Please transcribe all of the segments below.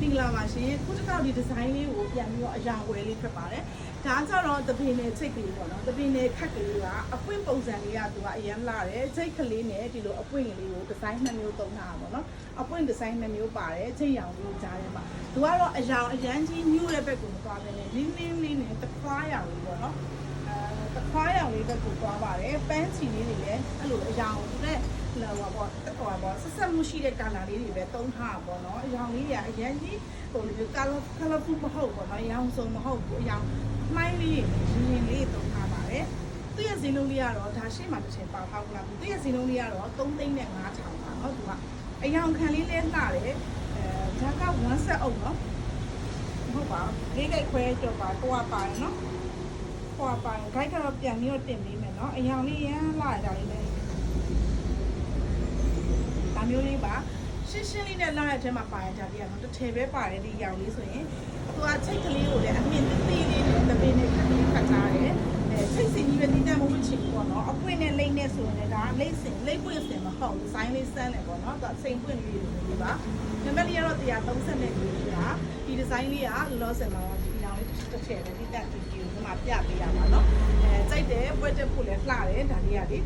မင်္ဂလာပါရှင်ခုတစ်ခါဒီဒီဇိုင်းလေးကိုပြန်ပြီးတော့အရာဝယ်လေးဖြစ်ပါတယ်ဒါကြတော့သပင်နဲ့ချိတ်ကလေးပေါ့နော်သပင်နဲ့ခက်ကလေးကအပွင့်ပုံစံလေးကသူကအရန်လာတယ်ချိတ်ကလေးနဲ့ဒီလိုအပွင့်ကလေးကိုဒီဇိုင်းနှစ်မျိုးသုံးထားတာပေါ့နော်အပွင့်ဒီဇိုင်းနှစ်မျိုးပါတယ်ချိတ်ရောင်လေးကိုကြားထဲမှာသူကတော့အရာအရန်ကြီးညှို့တဲ့ဘက်ကိုမသွားဘဲနဲ့နင်းနင်းလေးနဲ့တခွားရောင်လေးပေါ့နော်အဲတခွားရောင်လေးဘက်ကိုသွားပါတယ်ပန်းချီလေးတွေလည်းအဲ့လိုအရာနဲ့လော ဟိုပေါ့ဟိုပေါ့ဆက်ဆက်မှုရှိတဲ့ color လေးတွေပဲသုံးထားပါတော့အရောင်လေးတွေကအရင်ကြီးဟိုလိုမျိုး color colorful မဟုတ်ပေါ့နော်ရောင်စုံမဟုတ်ဘူးအရောင်မှိုင်းလေးတွေရင်ရင်လေးသုံးထားပါတယ်သူ့ရဲ့ဈေးနှုန်းလေးကတော့ဒါရှေ့မှာတစ်ချိန်ပါပေါက်လာဘူးသူ့ရဲ့ဈေးနှုန်းလေးကတော့3သိန်းနဲ့9000ပါနော်သူကအရောင်ခံလေးလဲလှတယ်အဲဒါက1ဆက်အုပ်နော်ဟုတ်ပါလေးကိုက်ခွဲကြော်ပါကိုကပါရနော်ကိုကပါရင်ဂိုက်ကတော့ပြန်ပြီးတော့တင်ပေးမယ်နော်အရောင်လေးရမ်းလာတာလေးလည်း မျိုးလေးပါရှင်းရှင်းလေးနဲ့လာတဲ့အထဲမှာပါရကြပြရအောင်တစ်ထည်ပဲပါတယ်ဒီရောင်လေးဆိုရင်သူကချိတ်ကလေးကိုလည်းအမြင့်သေးသေးလေးနဲ့တပင်းနဲ့ခက်လေးခတ်ထားတယ်အဲချိတ်စင်ကြီးပဲတီးတတ်မဟုတ်ချင်ဘူးပေါ့နော်အပွင့်နဲ့လိမ့်နဲ့ဆိုရင်လည်းဒါလိမ့်စင်လိမ့်ပွင့်စင်မဟုတ်ဘူးဆိုင်းလေးစမ်းတယ်ပေါ့နော်သူကစိန်ပွင့်လေးတွေလေးပါနံပါတ်လေးကတော့130နဲ့ကြီးတာဒီဒီဇိုင်းလေးကလောဆယ်မှာဒီရောင်လေးတစ်ထည်ပဲတီးတတ်တီးကြီးကိုဒီမှာပြပေးရပါတော့အဲကြိုက်တယ်ပွက်တက်ဖို့လည်းလှတယ်ဒါလေးကလေ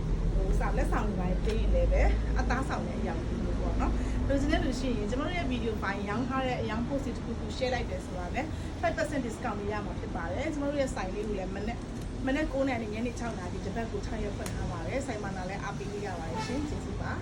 ဟိုစာလက်ဆောင်တွေပိုင်းပေးရင်လည်းပဲအသားဆောင်တဲ့အရာမျိုးပေါ့နော်လူစင်းတဲ့လူရှိရင်ကျွန်တော်တို့ရဲ့ဗီဒီယိုပိုင်းရောင်းထားတဲ့အရောင်း post တစ်ခုခု share လိုက်တယ်ဆိုတာလည်း5% discount လေးရမှာဖြစ်ပါတယ်ကျွန်တော်တို့ရဲ့ site လေးကိုလည်းမနေ့မနေ့9နာရီညနေ6နာရီဒီတစ်ပတ်ကို6ရက်ဖွင့်ထားပါတယ်ဆိုင်မှာလည်းအားပေးလို့ရပါတယ်ရှင်ကျေးဇူးပါ